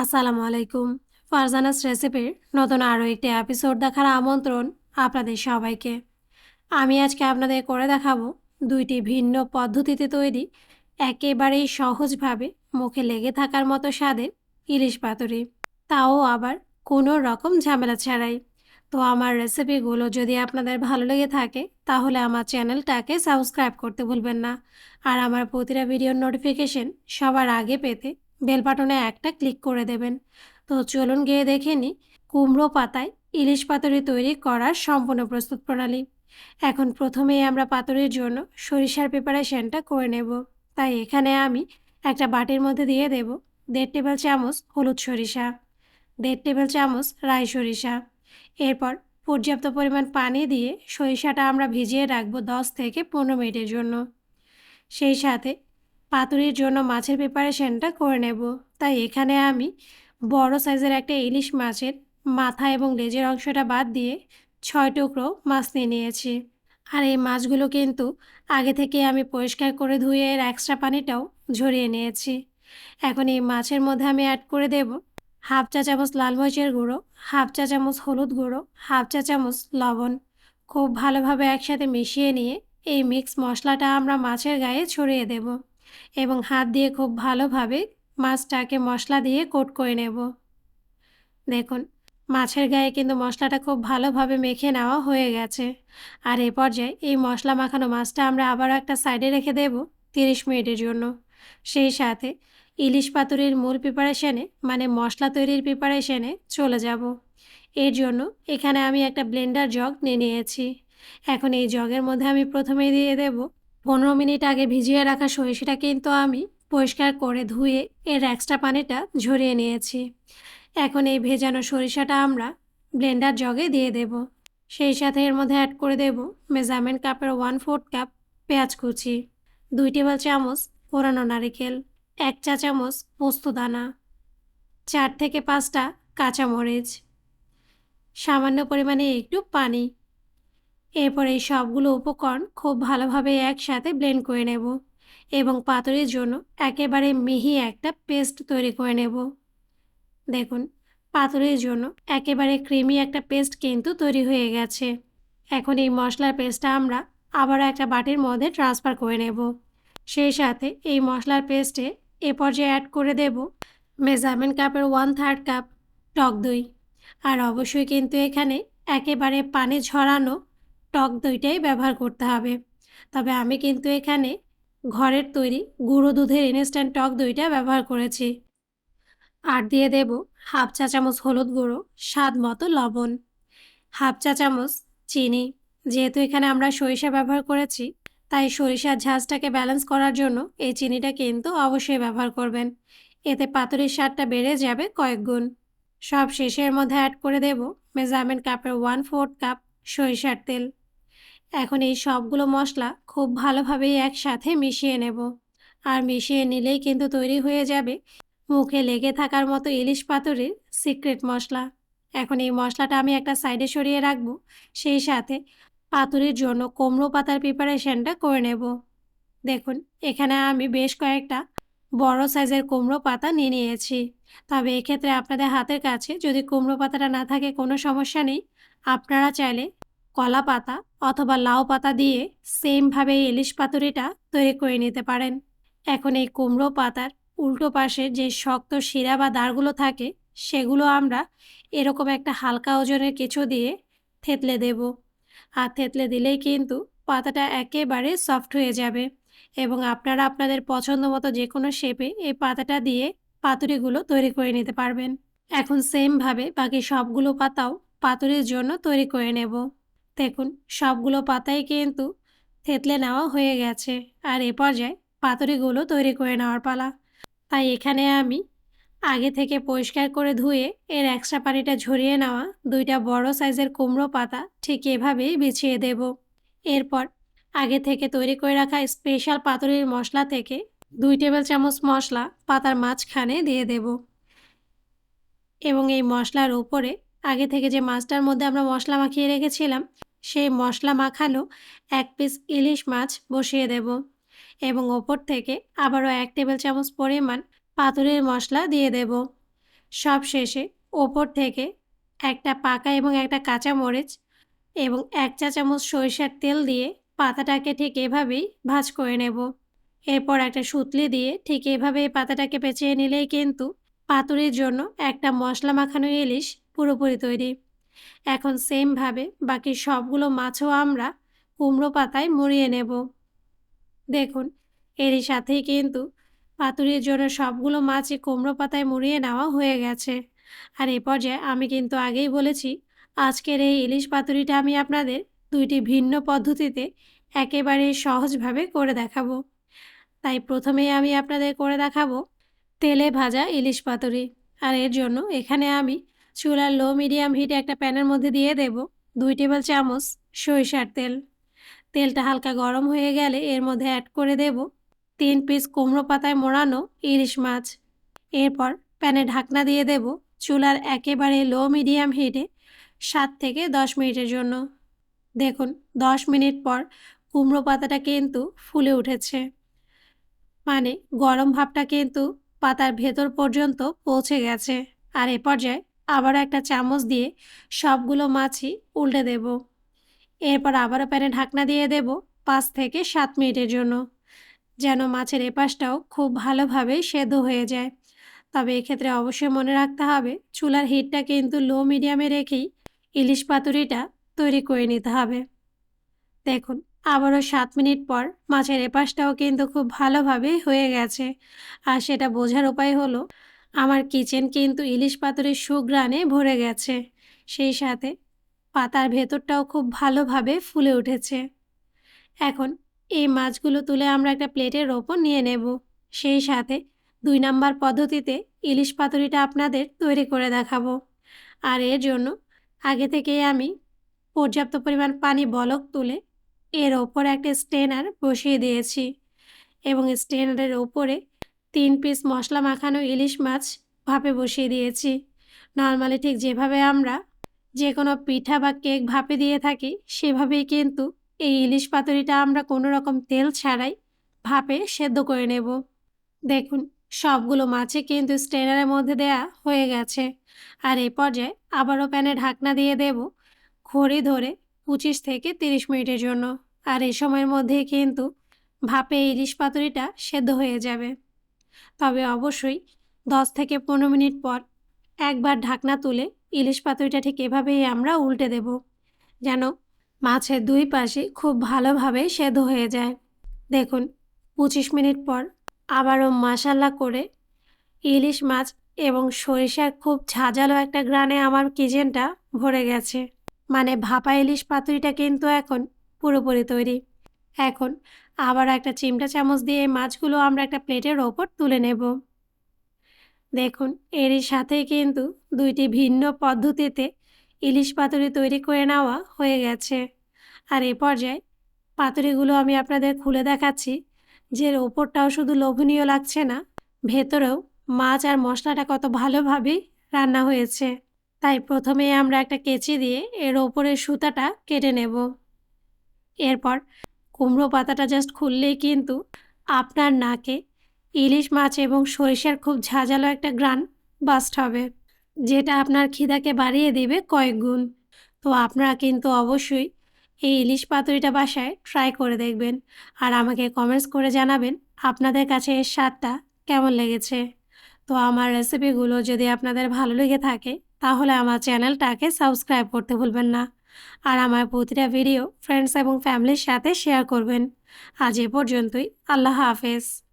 আসসালামু আলাইকুম। ফারজানাস রেসিপির নতুন আরও একটি এপিসোড দেখার আমন্ত্রণ আপনাদের সবাইকে। আমি আজকে আপনাদের করে দেখাবো দুইটি ভিন্ন পদ্ধতিতে তৈরি, একেবারেই সহজভাবে মুখে লেগে থাকার মতো স্বাদের ইলিশ পাতুরি। তাও আবার কোনো রকম ঝামেলা ছাড়াই। তো আমার রেসিপিগুলো যদি আপনাদের ভালো লেগে থাকে, তাহলে আমার চ্যানেলটাকে সাবস্ক্রাইব করতে ভুলবেন না। আর আমার প্রতিটা ভিডিওর নোটিফিকেশন সবার আগে পেতে বেল বাটনে একটা ক্লিক করে দেবেন। তো চলুন গিয়ে দেখে নিই কুমড়ো পাতায় ইলিশ পাতুরি তৈরি করার সম্পূর্ণ প্রস্তুত প্রণালী। এখন প্রথমেই আমরা পাতুরির জন্য সরিষার প্রিপারেশনটা করে নেব। তাই এখানে আমি একটা বাটির মধ্যে দিয়ে দেব দেড় টেবিল চামচ হলুদ সরিষা, দেড় টেবিল চামচ রাই সরিষা। এরপর পর্যাপ্ত পরিমাণ পানি দিয়ে সরিষাটা আমরা ভিজিয়ে রাখব দশ থেকে পনেরো মিনিটের জন্য। সেই সাথে পাতুরির জন্য মাছের প্রিপারেশনটা করে নেব। তাই এখানে আমি বড় সাইজের একটা ইলিশ মাছের মাথা এবং লেজের অংশটা বাদ দিয়ে ছয় টুকরো মাছ নিয়ে নিয়েছি। আর এই মাছগুলো কিন্তু আগে থেকে আমি পরিষ্কার করে ধুয়ে এর এক্সট্রা পানিটাও ঝরিয়ে নিয়েছি। এখন এই মাছের মধ্যে আমি অ্যাড করে দেব হাফ চা চামচ লাল মরিচের গুঁড়ো, হাফ চা চামচ হলুদ গুঁড়ো, হাফ চা চামচ লবণ। খুব ভালোভাবে একসাথে মিশিয়ে নিয়ে এই মিক্স মশলাটা আমরা মাছের গায়ে ছড়িয়ে দেব। এবং হাত দিয়ে খুব ভালোভাবে মাছটাকে মশলা দিয়ে কোট করে নেব। দেখুন, মাছের গায়ে কিন্তু মশলাটা খুব ভালোভাবে মেখে নেওয়া হয়ে গেছে। আর এ পর্যায়ে এই মশলা মাখানো মাছটা আমরা আবারও একটা সাইডে রেখে দেব তিরিশ মিনিটের জন্য। সেই সাথে ইলিশ পাতুরির মূল প্রিপারেশনে মানে মশলা তৈরির প্রিপারেশনে চলে যাব। এর জন্য এখানে আমি একটা ব্লেন্ডার জগ নিয়ে নিয়েছি। এখন এই জগের মধ্যে আমি প্রথমেই দিয়ে দেব পনেরো মিনিট আগে ভিজিয়ে রাখা সরিষাটা কিন্তু আমি পরিষ্কার করে ধুয়ে এর এক্সট্রা পানিটা ঝরিয়ে নিয়েছি। এখন এই ভেজানো সরিষাটা আমরা ব্লেন্ডার জগে দিয়ে দেব। সেই সাথে এর মধ্যে অ্যাড করে দেব মেজারমেন্ট কাপের ওয়ান ফোর্থ কাপ পেঁয়াজ কুচি, দুই টেবিল চামচ পোড়ানো নারিকেল, এক চা চামচ পোস্তদানা চার থেকে পাঁচটা কাঁচামরিচ, সামান্য পরিমাণে একটু পানি এরপর এই সবগুলো উপকরণ খুব ভালোভাবে একসাথে ব্লেন্ড করে নেব এবং পাতুরির জন্য একেবারে মিহি একটা পেস্ট তৈরি করে নেব। দেখুন, পাতুরির জন্য একেবারে ক্রিমি একটা পেস্ট কিন্তু তৈরি হয়ে গেছে। এখন এই মশলার পেস্টটা আমরা আবারও একটা বাটির মধ্যে ট্রান্সফার করে নেব। সেই সাথে এই মশলার পেস্টে এ পর্যায়ে অ্যাড করে দেব মেজারমেন্ট কাপের ওয়ান থার্ড কাপ টক দই। আর অবশ্যই কিন্তু এখানে একেবারে পানি ঝরানো টক দইটাই ব্যবহার করতে হবে। তবে আমি কিন্তু এখানে ঘরের তৈরি গুঁড়ো দুধের ইনস্ট্যান্ট টক দইটা ব্যবহার করেছি। আর দিয়ে দেব হাফ চা চামচ হলুদ গুঁড়ো, স্বাদ মতো লবণ। হাফ চা চামচ চিনি। যেহেতু এখানে আমরা সরিষা ব্যবহার করেছি, তাই সরিষার ঝাঁজটাকে ব্যালেন্স করার জন্য এই চিনিটা কিন্তু অবশ্যই ব্যবহার করবেন। এতে পাতুরির স্বাদটা বেড়ে যাবে কয়েক গুণ। সব শেষের মধ্যে অ্যাড করে দেব মেজারমেন্ট কাপের ওয়ান ফোর্থ কাপ সরিষার তেল। এখন এই সবগুলো মশলা খুব ভালোভাবে একসাথে মিশিয়ে নেব। আর মিশিয়ে নিলেই কিন্তু তৈরি হয়ে যাবে মুখে লেগে থাকার মতো ইলিশ পাতুরির সিক্রেট মশলা। এখন এই মশলাটা আমি একটা সাইডে সরিয়ে রাখব, সেই সাথে পাতুরির জন্য কুমড়ো পাতার প্রিপারেশনটা করে নেব। দেখুন, এখানে আমি বেশ কয়েকটা বড় সাইজের কুমড়ো পাতা নিয়ে নিয়েছি। তবে এক্ষেত্রে আপনাদের হাতের কাছে যদি কুমড়ো পাতাটা না থাকে কোনো সমস্যা নেই। আপনারা চাইলে কলা পাতা অথবা লাউ পাতা দিয়ে সেমভাবে ইলিশ পাতুরিটা তৈরি করে নিতে পারেন। এখন এই কুমড়ো পাতার উল্টো পাশে যে শক্ত শিরা বা দাঁড়গুলো থাকে, সেগুলো আমরা এরকম একটা হালকা ওজনের কিছু দিয়ে থেতলে দেব। আর থেতলে দিলেই কিন্তু পাতাটা একেবারে সফট হয়ে যাবে এবং আপনারা আপনাদের পছন্দ মতো যে কোনো শেপে এই পাতাটা দিয়ে পাতুরিগুলো তৈরি করে নিতে পারবেন। এখন সেমভাবে বাকি সবগুলো পাতাও পাতুরির জন্য তৈরি করে নেব। দেখুন, সবগুলো পাতাই কিন্তু থেতলে নেওয়া হয়ে গেছে। আর এ পর্যায়ে পাতুরিগুলো তৈরি করে নেওয়ার পালা। তাই এখানে আমি আগে থেকে পরিষ্কার করে ধুয়ে এর এক্সট্রা পানিটা ঝরিয়ে নেওয়া দুইটা বড় সাইজের কুমড়ো পাতা ঠিক এভাবেই বিছিয়ে দেব। এরপর আগে থেকে তৈরি করে রাখা স্পেশাল পাতুরির মশলা থেকে দুই টেবিল চামচ মশলা পাতার মাঝখানে দিয়ে দেব। এবং এই মশলার উপরে আগে থেকে যে মাছটার মধ্যে আমরা মশলা মাখিয়ে রেখেছিলাম, সেই মশলা মাখানো এক পিস ইলিশ মাছ বসিয়ে দেব এবং ওপর থেকে আবারও এক টেবিল চামচ পরিমাণ পাতুরির মশলা দিয়ে দেব। সব শেষে ওপর থেকে একটা পাকা এবং একটা কাঁচা মরিচ এবং এক চা চামচ সরিষার তেল দিয়ে পাতাটাকে ঠিক এভাবেই ভাজ করে নেব। এরপর একটা সুতলি দিয়ে ঠিক এভাবে পাতাটাকে পেঁচিয়ে নিলেই কিন্তু পাতুরির জন্য একটা মশলা মাখানো ইলিশ পুরোপুরি তৈরি। এখন সেমভাবে বাকি সবগুলো মাছও আমরা কুমড়ো পাতায় মুড়িয়ে নেব। দেখুন, এরই সাথেই কিন্তু পাতুরির জন্য সবগুলো মাছই কুমড়ো পাতায় মুড়িয়ে নেওয়া হয়ে গেছে। আর এ পর্যায়ে আমি কিন্তু আগেই বলেছি, আজকের এই ইলিশ পাতুরিটা আমি আপনাদের দুইটি ভিন্ন পদ্ধতিতে একেবারে সহজভাবে করে দেখাবো। তাই প্রথমেই আমি আপনাদের করে দেখাবো তেলে ভাজা ইলিশ পাতুরি। আর এর জন্য এখানে আমি চুলার লো মিডিয়াম হিটে একটা প্যানের মধ্যে দিয়ে দেব দুই টেবিল চামচ সরিষার তেল। তেলটা হালকা গরম হয়ে গেলে এর মধ্যে অ্যাড করে দেব তিন পিস কুমড়ো পাতায় মোড়ানো ইলিশ মাছ। এরপর প্যানে ঢাকনা দিয়ে দেব চুলার একেবারে লো মিডিয়াম হিটে সাত থেকে দশ মিনিটের জন্য। দেখুন, দশ মিনিট পর কুমড়ো পাতাটা কিন্তু ফুলে উঠেছে। মানে গরম ভাবটা কিন্তু পাতার ভেতর পর্যন্ত পৌঁছে গেছে। আর এ পর্যায়ে আবারও একটা চামচ দিয়ে সবগুলো মাছই উল্টে দেব। এরপর আবারও প্যানে ঢাকনা দিয়ে দেব পাঁচ থেকে সাত মিনিটের জন্য, যেন মাছের এপাশটাও খুব ভালোভাবে সেদ্ধ হয়ে যায়। তবে এক্ষেত্রে অবশ্যই মনে রাখতে হবে, চুলার হিটটা কিন্তু লো মিডিয়ামে রেখেই ইলিশ পাতুরিটা তৈরি করে নিতে হবে। দেখুন, আবারও সাত মিনিট পর মাছের এপাশটাও কিন্তু খুব ভালোভাবে হয়ে গেছে। আর সেটা বোঝার উপায় হলো আমার কিচেন কিন্তু ইলিশ পাতুরির সুগ্রানে ভরে গেছে। সেই সাথে পাতার ভেতরটাও খুব ভালোভাবে ফুলে উঠেছে। এখন এই মাছগুলো তুলে আমরা একটা প্লেটের ওপর নিয়ে নেব। সেই সাথে দুই নাম্বার পদ্ধতিতে ইলিশ পাতুরিটা আপনাদের তৈরি করে দেখাবো। আর এর জন্য আগে থেকেই আমি পর্যাপ্ত পরিমাণ পানি বলক তুলে এর ওপর একটা স্টেনার বসিয়ে দিয়েছি। এবং স্টেনারের ওপরে তিন পিস মশলা মাখানো ইলিশ মাছ ভাপে বসিয়ে দিয়েছি। নর্মালি ঠিক যেভাবে আমরা যে কোনো পিঠা বা কেক ভাপে দিয়ে থাকি, সেভাবেই কিন্তু এই ইলিশ পাতুরিটা আমরা কোনো রকম তেল ছাড়াই ভাপে সেদ্ধ করে নেব। দেখুন, সবগুলো মাছে কিন্তু স্টেনারের মধ্যে দেয়া হয়ে গেছে। আর এই পর্যায়ে আবারও প্যানে ঢাকনা দিয়ে দেব ঘড়ি ধরে পঁচিশ থেকে তিরিশ মিনিটের জন্য। আর এই সময়ের মধ্যে কিন্তু ভাপে ইলিশ পাতুরিটা সেদ্ধ হয়ে যাবে। তবে অবশ্যই দশ থেকে পনেরো মিনিট পর একবার ঢাকনা তুলে ইলিশ পাতুরিটা ঠিক এভাবেই আমরা উল্টে দেব, যেন মাছের দুই পাশে খুব ভালোভাবে সেদ্ধ হয়ে যায়। দেখুন, পঁচিশ মিনিট পর আবারও মশালা করে ইলিশ মাছ এবং সরিষার খুব ঝাঁঝালো একটা গ্রানে আমার কিচেনটা ভরে গেছে। মানে ভাপা ইলিশ পাতুরিটা কিন্তু এখন পুরোপুরি তৈরি। এখন আবার একটা চিমটা চামচ দিয়ে মাছগুলো আমরা একটা প্লেটের ওপর তুলে নেব। দেখুন, এরই সাথে কিন্তু দুইটি ভিন্ন পদ্ধতিতে ইলিশ পাতুরি তৈরি করে নেওয়া হয়ে গেছে। আর এ পর্যায়ে পাতুরিগুলো আমি আপনাদের খুলে দেখাচ্ছি, যে ওপরটাও শুধু লোভনীয় লাগছে না, ভেতরেও মাছ আর মশলাটা কত ভালোভাবে রান্না হয়েছে। তাই প্রথমেই আমরা একটা কেচি দিয়ে এর ওপরের সুতাটা কেটে নেব। এরপর কুমড়ো পাতাটা জাস্ট খুললেই কিন্তু আপনার নাকে ইলিশ মাছ এবং সরিষার খুব ঝাঁঝালো একটা গ্রান বাস্ট হবে, যেটা আপনার খিদাকে বাড়িয়ে দিবে কয়েক গুণ। তো আপনারা কিন্তু অবশ্যই এই ইলিশ পাতুরিটা বাসায় ট্রাই করে দেখবেন আর আমাকে কমেন্টস করে জানাবেন আপনাদের কাছে এর স্বাদটা কেমন লেগেছে। তো আমার রেসিপিগুলো যদি আপনাদের ভালো লেগে থাকে, তাহলে আমার চ্যানেলটাকে সাবস্ক্রাইব করতে ভুলবেন না। আর আমার প্রতিটা ভিডিও ফ্রেন্ডস এবং ফ্যামিলির সাথে শেয়ার করবেন। আজ এ পর্যন্তই। আল্লাহ হাফেজ।